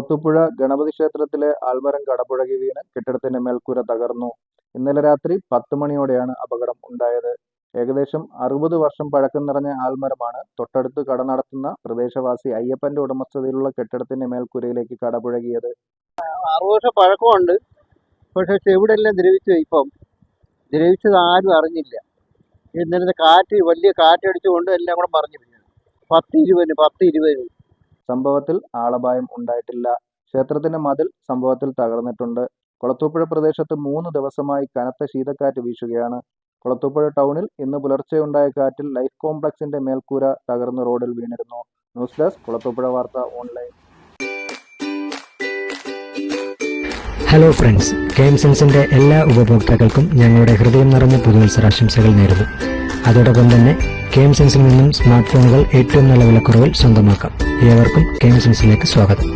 കുളത്തൂപ്പുഴ ഗണപതി ക്ഷേത്രത്തിലെ ആൽമരം കടപുഴകി വീണ് കെട്ടിടത്തിന്റെ മേൽക്കൂര തകർന്നു. ഇന്നലെ രാത്രി പത്ത് മണിയോടെയാണ് അപകടം ഉണ്ടായത്. ഏകദേശം അറുപത് വർഷം പഴക്കം നിറഞ്ഞ ആൽമരമാണ് തൊട്ടടുത്ത് കട നടത്തുന്ന പ്രദേശവാസി അയ്യപ്പന്റെ ഉടമസ്ഥതയിലുള്ള കെട്ടിടത്തിന്റെ മേൽക്കൂരയിലേക്ക് കടപുഴകിയത്. അറുപത് വർഷം പഴക്കമുണ്ട്. പക്ഷെ ചെവിടെല്ലാം ദ്രവിച്ചു ഇപ്പം. ദ്രവിച്ചത് ആരും അറിഞ്ഞില്ല. ഇന്നലത്തെ കാറ്റ് വലിയ കാറ്റടിച്ചുകൊണ്ട് എല്ലാം കൂടെ പറഞ്ഞു പത്ത് ഇരുപതിന് പത്ത് ഇരുപതിന് സംഭവത്തിൽ ആളപായം ഉണ്ടായിട്ടില്ല. ക്ഷേത്രത്തിന്റെ മതിൽ സംഭവത്തിൽ തകർന്നിട്ടുണ്ട്. കുളത്തൂപ്പുഴ പ്രദേശത്ത് മൂന്ന് ദിവസമായി കനത്ത ശീതക്കാറ്റ് വീശുകയാണ്. കുളത്തൂപ്പുഴ ടൗണിൽ ഇന്ന് പുലർച്ചെയുണ്ടായ കാറ്റിൽ ലൈഫ് കോംപ്ലക്സിന്റെ മേൽക്കൂര തകർന്ന് റോഡിൽ വീണിരുന്നു. ന്യൂസ് ഡെസ്ക് കുളത്തൂപ്പുഴ വാർത്ത ഓൺലൈൻ. ഹലോ ഫ്രണ്ട്സ് ഗെയിം സെൻസിന്റെ എല്ലാ ഉപഭോക്താക്കൾക്കും ഞങ്ങളുടെ ഹൃദയം നിറഞ്ഞ പുതുവത്സരാശംസകൾ നേരുന്നു. അതോടൊപ്പം തന്നെ ഗെയിം സെൻസിൽ നിന്നും സ്മാർട്ട് ഫോണുകൾ ഏറ്റവും നല്ല വിലക്കുറവിൽ സ്വന്തമാക്കാം. ഏവർക്കും കെയിം സെൻസിലേക്ക് സ്വാഗതം.